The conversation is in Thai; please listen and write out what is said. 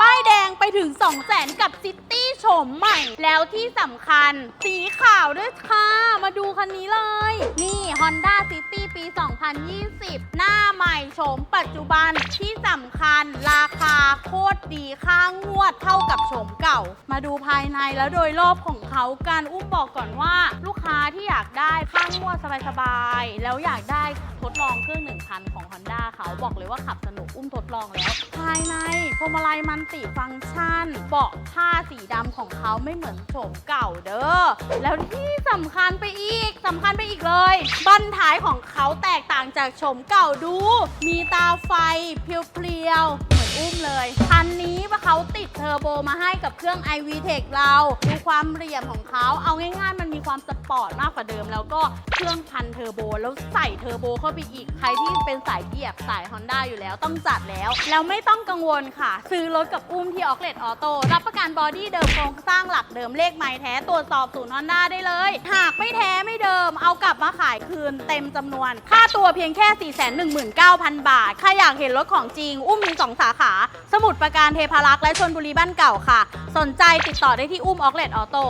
ป้ายแดงไปถึง 2 0 0แสนกับซิตี้โฉมใหม่ แล้วที่สำคัญ สีขาวด้วยค่ะ มาดูคันนี้เลย นี่ Honda City ปี 2020 หน้าใหม่โฉมปัจจุบันที่สำคัญราคาโคตรดีค่างวดเท่ากับโฉมเก่า มาดูภายในแล้วโดยรอบของเขาการอุ้มบอกก่อนว่า ลูกค้าที่อยากได้ค่างวดสบายๆแล้วอยากได้ทดลองเครื่อง1,000ของ Honda เขาบอกเลยว่าขับสนุกอุ้มทดลองแล้ว ภายใน วงมาลัยมันติฟังก์ชัน เบาะผ้าสีดำของเขาไม่เหมือนโฉมเก่าเด้อ แล้วที่สำคัญไปอีกสำคัญไปอีกเลย บันท้ายของเขาแตกต่างจากโฉมเก่าดู มีตาไฟเพียวๆเหมือนอุ้มเลย เขาติดเทอร์โบมาให้กับเครื่อง iV Tech เรา ดูความเหลี่ยมของเขา เอาง่ายๆ มันมีความสปอร์ตมากกว่าเดิม แล้วก็เครื่องพันเทอร์โบ แล้วใส่เทอร์โบเข้าไปอีก ใครที่เป็นสายเหยียบสาย Honda อยู่แล้วต้องจัดแล้ว แล้วไม่ต้องกังวลค่ะ ซื้อรถกับอุ้มที่ออกเลตออโต้รับประกันบอดี้เดิมโครงสร้างหลักเดิมเลขไม้แท้ตรวจสอบศูนย์ Honda ได้เลย หากไม่แท้ไม่เดิม กลับมาขายคืนเต็มจำนวน ค่าตัวเพียงแค่ 419,000 บาท ใครอยากเห็นรถของจริง อุ้มมี 2 สาขา สมุทรปราการเทพารักษ์และชนบุรีบ้านเก่าค่ะ สนใจติดต่อได้ที่อุ้มออกเลตออโต้